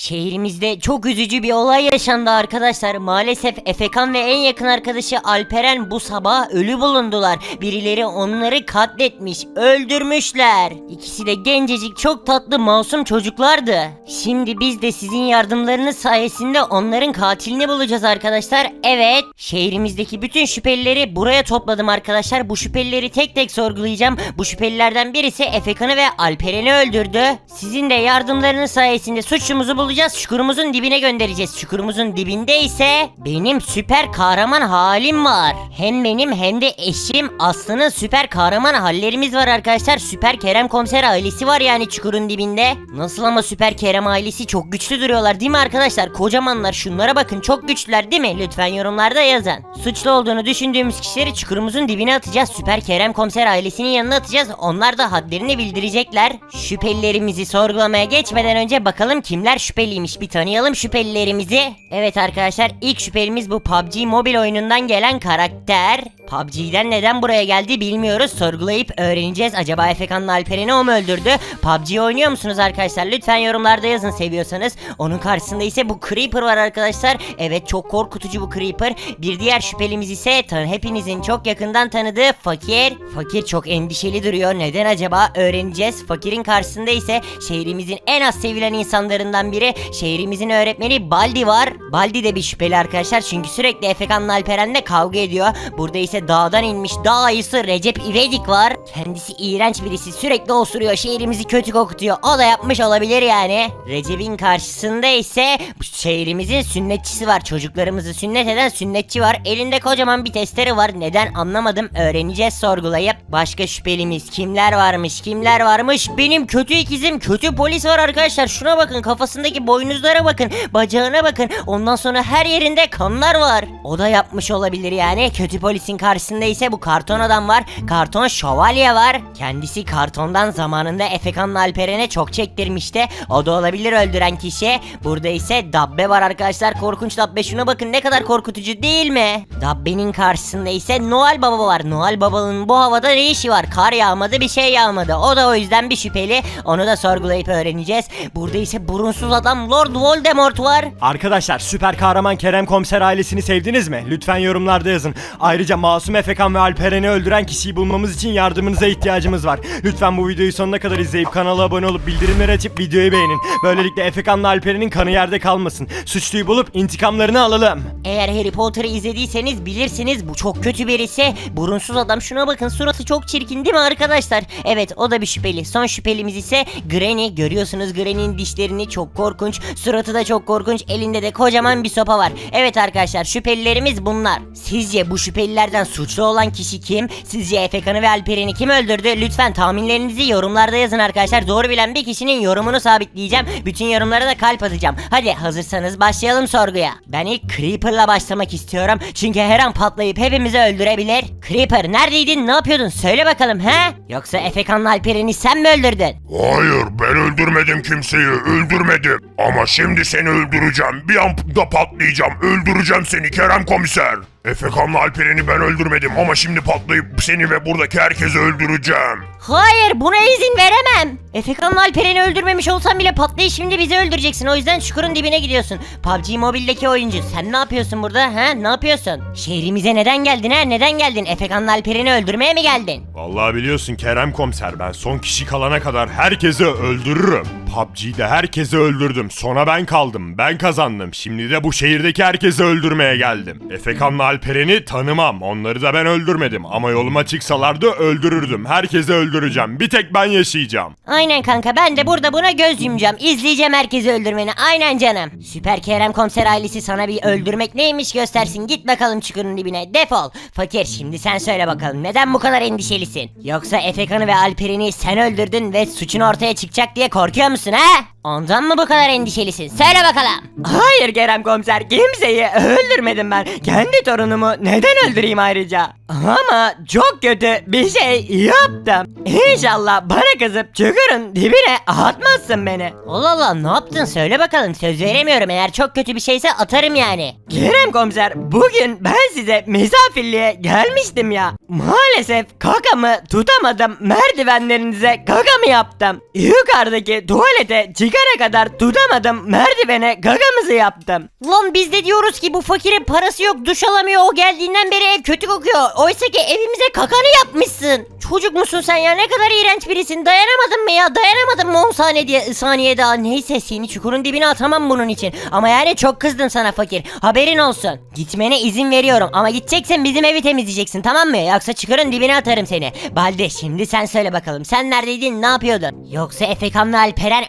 Şehrimizde çok üzücü bir olay yaşandı arkadaşlar. Maalesef Efekan ve en yakın arkadaşı Alperen bu sabah ölü bulundular. Birileri onları katletmiş, öldürmüşler. İkisi de gencecik çok tatlı masum çocuklardı. Şimdi biz de sizin yardımlarınız sayesinde onların katilini bulacağız arkadaşlar. Evet, şehrimizdeki bütün şüphelileri buraya topladım arkadaşlar. Bu şüphelileri tek tek sorgulayacağım. Bu şüphelilerden birisi Efekan'ı ve Alperen'i öldürdü. Sizin de yardımlarınız sayesinde suçlumuzu bulacağız. Çukurumuzun dibine göndereceğiz. Çukurumuzun dibinde ise benim süper kahraman halim var. Hem benim hem de eşim Aslı'nın süper kahraman hallerimiz var arkadaşlar. Süper Kerem komiser ailesi var yani çukurun dibinde. Nasıl ama süper Kerem ailesi çok güçlü duruyorlar değil mi arkadaşlar? Kocamanlar şunlara bakın çok güçlüler değil mi? Lütfen yorumlarda yazın. Suçlu olduğunu düşündüğümüz kişileri çukurumuzun dibine atacağız. Süper Kerem komiser ailesinin yanına atacağız. Onlar da hadlerini bildirecekler. Şüphelilerimizi sorgulamaya geçmeden önce bakalım kimler şüpheliymiş. Bir tanıyalım şüphelilerimizi. Evet arkadaşlar ilk şüphelimiz bu PUBG mobil oyunundan gelen karakter. PUBG'den neden buraya geldi bilmiyoruz. Sorgulayıp öğreneceğiz. Acaba Efekan'la Alperen'i o mu öldürdü? PUBG oynuyor musunuz arkadaşlar? Lütfen yorumlarda yazın seviyorsanız. Onun karşısında ise bu Creeper var arkadaşlar. Evet çok korkutucu bu Creeper. Bir diğer şüphelimiz ise hepinizin çok yakından tanıdığı Fakir. Fakir çok endişeli duruyor. Neden acaba? Öğreneceğiz. Fakirin karşısında ise şehrimizin en az sevilen insanlarından biri. Şehrimizin öğretmeni Baldi var. Baldi de bir şüpheli arkadaşlar. Çünkü sürekli Efekan'la Alperen'le kavga ediyor. Burada ise dağdan inmiş dağ ayısı Recep İvedik var. Kendisi iğrenç birisi. Sürekli osuruyor. Şehrimizi kötü kokutuyor. O da yapmış olabilir yani. Recep'in karşısında ise şehrimizin sünnetçisi var. Çocuklarımızı sünnet eden sünnetçi var. Elinde kocaman bir testere var. Neden anlamadım. Öğreneceğiz sorgulayıp. Başka şüphelimiz kimler varmış? Kimler varmış? Benim kötü ikizim kötü polis var arkadaşlar. Şuna bakın kafasındaki boynuzlara bakın. Bacağına bakın. Ondan sonra her yerinde kanlar var. O da yapmış olabilir yani. Kötü polisin karşısında ise bu karton adam var. Karton şövalye var. Kendisi kartondan zamanında Efekan'la Alperen'e çok çektirmişti. O da olabilir öldüren kişi. Burada ise Dabbe var arkadaşlar. Korkunç Dabbe şuna bakın ne kadar korkutucu değil mi? Dabbe'nin karşısında ise Noel Baba var. Noel Baba'nın bu havada ne işi var? Kar yağmadı bir şey yağmadı. O da o yüzden bir şüpheli. Onu da sorgulayıp öğreneceğiz. Burada ise burunsuz adam Lord Voldemort var. Arkadaşlar süper kahraman Kerem Komiser ailesini sevdiniz mi? Lütfen yorumlarda yazın. Ayrıca Masum Efekan ve Alperen'i öldüren kişiyi bulmamız için yardımınıza ihtiyacımız var. Lütfen bu videoyu sonuna kadar izleyip kanala abone olup bildirimleri açıp videoyu beğenin. Böylelikle Efekan'la Alperen'in kanı yerde kalmasın. Suçluyu bulup intikamlarını alalım. Eğer Harry Potter'ı izlediyseniz bilirsiniz bu çok kötü birisi. Burunsuz adam şuna bakın suratı çok çirkin değil mi arkadaşlar? Evet o da bir şüpheli. Son şüphelimiz ise Granny. Görüyorsunuz Granny'nin dişlerini çok korkunç. Suratı da çok korkunç. Elinde de kocaman bir sopa var. Evet arkadaşlar şüphelilerimiz bunlar. Sizce bu şüphelilerden suçlu olan kişi kim? Sizce Efekan'ı ve Alperen'i kim öldürdü? Lütfen tahminlerinizi yorumlarda yazın arkadaşlar. Doğru bilen bir kişinin yorumunu sabitleyeceğim. Bütün yorumlara da kalp atacağım. Hadi hazırsanız başlayalım sorguya. Ben ilk Creeper'la başlamak istiyorum. Çünkü her an patlayıp hepimizi öldürebilir. Creeper neredeydin? Ne yapıyordun? Söyle bakalım he? Yoksa Efekan'la Alperen'i sen mi öldürdün? Hayır ben öldürmedim kimseyi öldürmedim. Ama şimdi seni öldüreceğim. Bir anda patlayacağım. Öldüreceğim seni Kerem komiser. Efekan'la Alperen'i ben öldürmedim ama şimdi patlayıp seni ve buradaki herkesi öldüreceğim. Hayır buna izin veremem. Efekan'la Alperen'i öldürmemiş olsan bile patlayıp şimdi bizi öldüreceksin. O yüzden çukurun dibine gidiyorsun. PUBG Mobile'deki oyuncu sen ne yapıyorsun burada ha? Ne yapıyorsun? Şehrimize neden geldin ha? Neden geldin? Efekan'la Alperen'i öldürmeye mi geldin? Vallahi biliyorsun Kerem Komiser ben son kişi kalana kadar herkesi öldürürüm. PUBG'de herkesi öldürdüm. Sona ben kaldım. Ben kazandım. Şimdi de bu şehirdeki herkesi öldürmeye geldim. Efekan'la Alperen'i tanımam. Onları da ben öldürmedim. Ama yoluma çıksalardı öldürürdüm. Herkesi öldüreceğim. Bir tek ben yaşayacağım. Aynen kanka ben de burada buna göz yumacağım. İzleyeceğim herkesi öldürmeni. Aynen canım. Süper Kerem Komiser ailesi sana bir öldürmek neymiş göstersin. Git bakalım çukurun dibine. Defol. Fakir şimdi sen söyle bakalım. Neden bu kadar endişelisin? Yoksa Efekan'ı ve Alperen'i sen öldürdün ve suçun ortaya çıkacak diye korkuyor musun ha? Ondan mı bu kadar endişelisin? Söyle bakalım. Hayır Kerem komiser kimseyi öldürmedim ben. Kendi torunumu neden öldüreyim ayrıca? Ama çok kötü bir şey yaptım. İnşallah bana kızıp çukurun dibine atmazsın beni. Allah Allah ne yaptın söyle bakalım. Söz veremiyorum eğer çok kötü bir şeyse atarım yani. Kerem komiser bugün ben size misafirliğe gelmiştim ya. Maalesef kakamı tutamadım merdivenlerinize kakamı yaptım. Yukarıdaki tuvalete çıkamadım çıkana kadar tutamadım merdivene gagamızı yaptım. Lan biz de diyoruz ki bu fakirin parası yok duş alamıyor o geldiğinden beri ev kötü kokuyor. Oysa ki evimize kakanı yapmışsın. Çocuk musun sen ya ne kadar iğrenç birisin dayanamadın mı ya dayanamadın mı 10 saniye, diye, saniye daha neyse seni çukurun dibine atamam bunun için. Ama yani çok kızdım sana fakir haberin olsun. Gitmene izin veriyorum ama gideceksen bizim evi temizleyeceksin tamam mı? Yoksa çukurun dibine atarım seni. Balde şimdi sen söyle bakalım sen neredeydin ne yapıyordun? Yoksa Efekan ve Alperen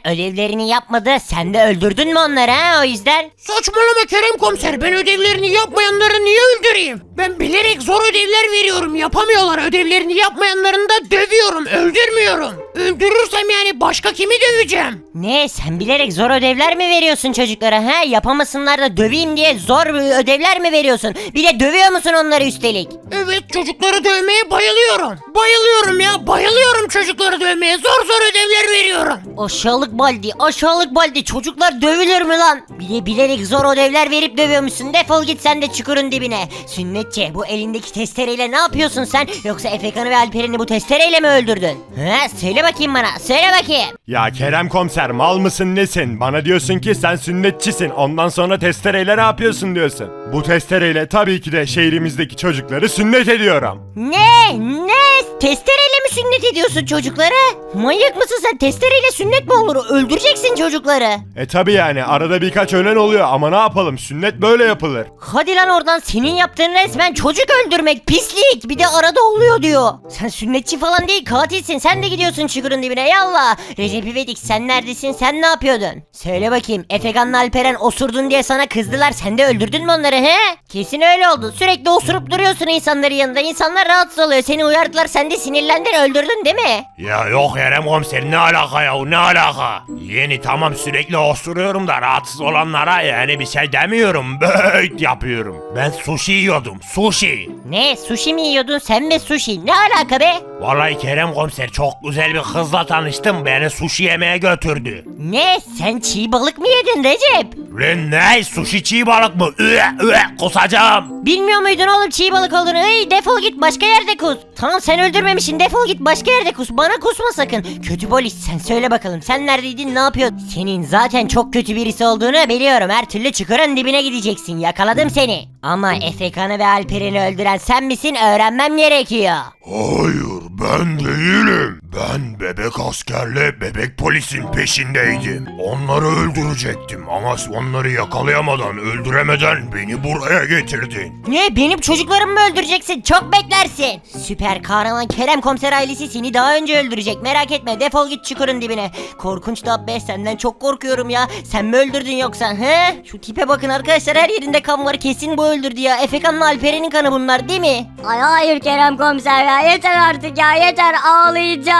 ödevlerini yapmadı sen de öldürdün mü onları ha o yüzden? Saçmalama Kerem komiser ben ödevlerini yapmayanları niye öldüreyim? Ben bilerek zor ödevler veriyorum yapamıyorlar ödevlerini yapmayanlarını da dövüyorum öldürmüyorum. Öldürürsem yani başka kimi döveceğim? Ne sen bilerek zor ödevler mi veriyorsun çocuklara ha? Yapamasınlar da döveyim diye zor ödevler mi veriyorsun? Bir de dövüyor musun onları üstelik? Evet çocukları dövmeye bayılıyorum. Bayılıyorum ya bayılıyorum çocukları dövmeye zor zor ödevler veriyorum. Aşağılık baldi aşağılık baldi çocuklar dövülür mü lan? Bir de bilerek zor ödevler verip dövüyormuşsun defol git sen de çukurun dibine. Sünnetçi bu elindeki testereyle ne yapıyorsun sen? Yoksa Efekan'ı ve Alperen'i bu testereyle mi öldürdün? Ha söyle bakayım bana söyle bakayım. Ya Kerem komiser mal mısın nesin? Bana diyorsun ki sen sünnetçisin. Ondan sonra testereyle ne yapıyorsun diyorsun. Bu testereyle tabii ki de şehrimizdeki çocukları sünnet ediyorum. Ne? Ne? Testereyle sünnet ediyorsun çocukları? Manyak mısın sen? Testereyle sünnet mi olur? Öldüreceksin çocukları. E tabi yani arada birkaç ölen oluyor ama ne yapalım sünnet böyle yapılır. Hadi lan oradan senin yaptığın resmen çocuk öldürmek pislik bir de arada oluyor diyor. Sen sünnetçi falan değil katilsin sen de gidiyorsun çukurun dibine yallah. Recep İvedik sen neredesin sen ne yapıyordun? Söyle bakayım Efegan'la Alperen osurdun diye sana kızdılar sen de öldürdün mü onları he? Kesin öyle oldu sürekli osurup duruyorsun insanların yanında insanlar rahatsız oluyor seni uyardılar sen de sinirlendin öldürdün değil mi? Ya yok Kerem komiser ne alaka ya ne alaka? Yeni tamam sürekli osuruyorum da rahatsız olanlara yani bir şey demiyorum. Böyt yapıyorum. Ben sushi yiyordum sushi. Ne sushi mi yiyordun sen mi sushi ne alaka be? Vallahi Kerem komiser çok güzel bir kızla tanıştım beni sushi yemeye götürdü. Ne sen çiğ balık mı yedin Recep? Lan ne sushi çiğ balık mı? Üe üe kusacağım. Bilmiyor muydun oğlum çiğ balık olduğunu? Ey defol git başka yerde kus. Tamam sen öldürmemişsin defol git başka yerde kus. Bana kusma sakın. Kötü polis sen söyle bakalım sen neredeydin ne yapıyordun? Senin zaten çok kötü birisi olduğunu biliyorum. Her türlü çukurun dibine gideceksin. Yakaladım seni. Ama Efekan'ı ve Alperen'i öldüren sen misin öğrenmem gerekiyor. Hayır ben değilim. Ben bebek askerle bebek polisin peşindeydim. Onları öldürecektim ama onları yakalayamadan öldüremeden beni buraya getirdin. Ne benim çocuklarımı mı öldüreceksin? Çok beklersin. Süper kahraman Kerem komiser ailesi seni daha önce öldürecek. Merak etme defol git çukurun dibine. Korkunç da be senden çok korkuyorum ya. Sen mi öldürdün yoksa he? Şu tipe bakın arkadaşlar her yerinde kan var kesin bu öldürdü ya. Efekan'la Alperen'in kanı bunlar değil mi? Ay hayır Kerem komiser ya yeter artık ya yeter ağlayacağım.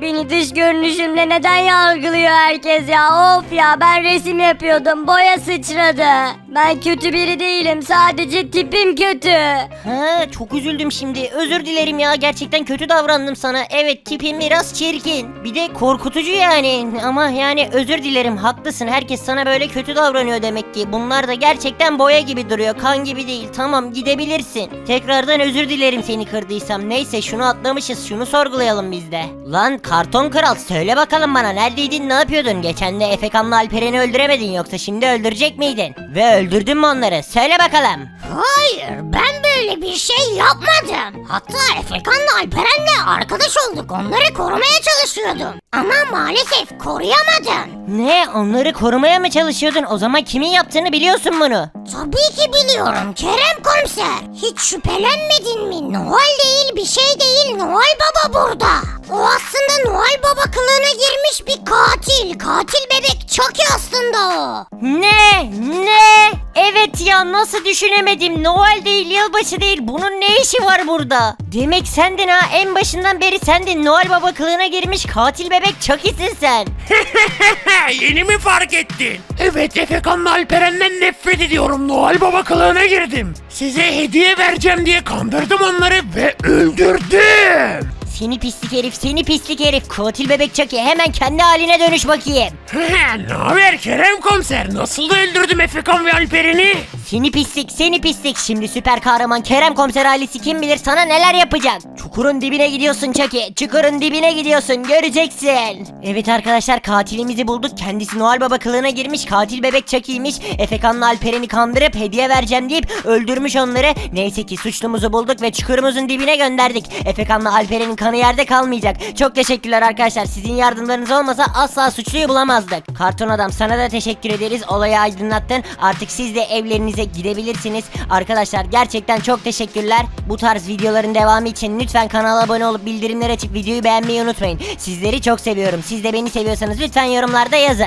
Beni dış görünüşümle neden yargılıyor herkes ya? Of ya ben resim yapıyordum. Boya sıçradı. Ben kötü biri değilim sadece tipim kötü. Ha çok üzüldüm şimdi. Özür dilerim ya gerçekten kötü davrandım sana. Evet tipin biraz çirkin. Bir de korkutucu yani. Ama yani özür dilerim haklısın. Herkes sana böyle kötü davranıyor demek ki. Bunlar da gerçekten boya gibi duruyor. Kan gibi değil. Tamam gidebilirsin. Tekrardan özür dilerim seni kırdıysam. Neyse şunu atlamışız. Şunu sorgulayalım biz de. Lan karton kral söyle bakalım bana neredeydin ne yapıyordun? Geçen de Efekan'la Alperen'i öldüremedin yoksa şimdi öldürecek miydin? Ve öldürdün mü onları? Söyle bakalım. Hayır ben böyle bir şey yapmadım. Hatta Efekan'la Alperen'le arkadaş olduk onları korumaya çalışıyordum. Ama maalesef koruyamadım. Ne onları korumaya mı çalışıyordun? O zaman kimin yaptığını biliyorsun bunu. Tabii ki biliyorum Kerem komiser. Hiç şüphelenmedin mi? Noel değil bir şey değil Noel Baba burada. O aslında Noel Baba kılığına girmiş bir katil. Katil bebek Chucky aslında o. Ne? Ne? Evet ya nasıl düşünemedim? Noel değil, yılbaşı değil. Bunun ne işi var burada? Demek sendin ha. En başından beri sendin. Noel Baba kılığına girmiş katil bebek Chucky'sin sen. Yeni mi fark ettin? Evet Efekan'la Alperen'den nefret ediyorum Noel Baba kılığına girdim. Size hediye vereceğim diye kandırdım onları ve öldürdüm. Seni pislik herif, seni pislik herif. Katil bebek Chucky hemen kendi haline dönüş bakayım. ne haber Kerem komiser? Nasıl da öldürdüm Efekan ve Alperen'i? Seni pislik, seni pislik. Şimdi süper kahraman Kerem komiser ailesi kim bilir sana neler yapacak. Çukurun dibine gidiyorsun Chucky. Çukurun dibine gidiyorsun göreceksin. Evet arkadaşlar katilimizi bulduk. Kendisi Noel Baba kılığına girmiş. Katil bebek Chucky'ymiş. Efekan'la Alperen'i kandırıp hediye vereceğim deyip öldürmüş onları. Neyse ki suçlumuzu bulduk ve çukurumuzun dibine gönderdik. Efekan'la Alperen'in kanı yerde kalmayacak. Çok teşekkürler arkadaşlar. Sizin yardımlarınız olmasa asla suçluyu bulamazdık. Karton Adam sana da teşekkür ederiz. Olayı aydınlattın. Artık siz de evlerinize gidebilirsiniz. Arkadaşlar gerçekten çok teşekkürler. Bu tarz videoların devamı için lütfen kanala abone olup bildirimleri açıp videoyu beğenmeyi unutmayın. Sizleri çok seviyorum. Siz de beni seviyorsanız lütfen yorumlarda yazın.